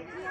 ছেড়ে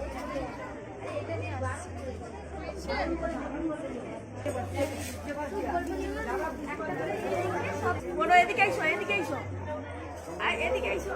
বলো এদিকে আইসো এদিকে আইসো। আর এদিকে আইসো।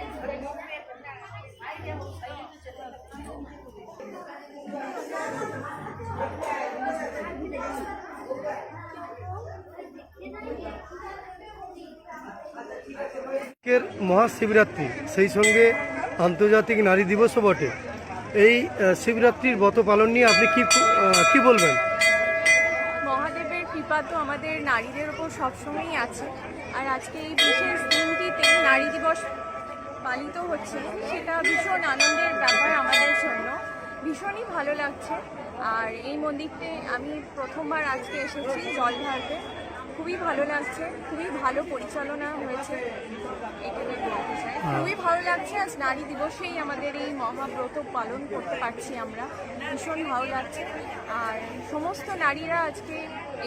আজকের মহাশিবরাত্রি, সেই সঙ্গে আন্তর্জাতিক নারী দিবসও বটে। এই শিবরাত্রির ব্রত পালন নিয়ে আপনি কি কি বলবেন? মহাদেবের কৃপা তো আমাদের নারীদের ওপর সবসময়ই আছে। আর আজকে এই বিশেষ দিনটিতে নারী দিবস পালিত হচ্ছে, সেটা ভীষণ আনন্দের ব্যাপার আমাদের জন্য। ভীষণই ভালো লাগছে। আর এই মন্দিরতে আমি প্রথমবার আজকে এসেছি জল ঢালতে খুবই ভালো লাগছে খুবই ভালো পরিচালনা হয়েছে এখানে খুবই ভালো লাগছে আজ নারী দিবসেই আমাদের এই মহাব্রত পালন করতে পারছি আমরা। ভীষণ ভালো লাগছে। আর সমস্ত নারীরা আজকে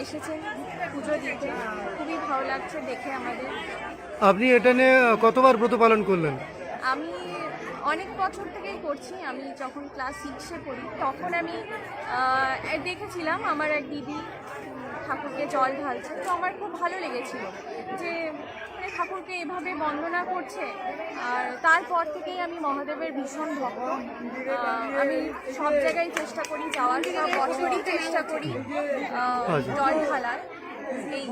এসেছেন পুজো দিতে। খুবই ভালো লাগছে দেখে আমাদের। আপনি এটা নিয়ে কতবার ব্রত পালন করলেন? আমি অনেক বছর থেকেই করছি। আমি যখন ক্লাস সিক্সে পড়ি তখন আমি দেখেছিলাম আমার এক দিদি ঠাকুরকে জল ঢালছে। তো আমার খুব ভালো লেগেছিল যে মানে ঠাকুরকে এভাবে বন্দনা করছে, আর তারপর থেকেই আমি মহাদেবের ভীষণ ভক্ত। আমি সব জায়গায় চেষ্টা করি, যাওয়ার সব বছরই চেষ্টা করি। জল ঢালার। এই।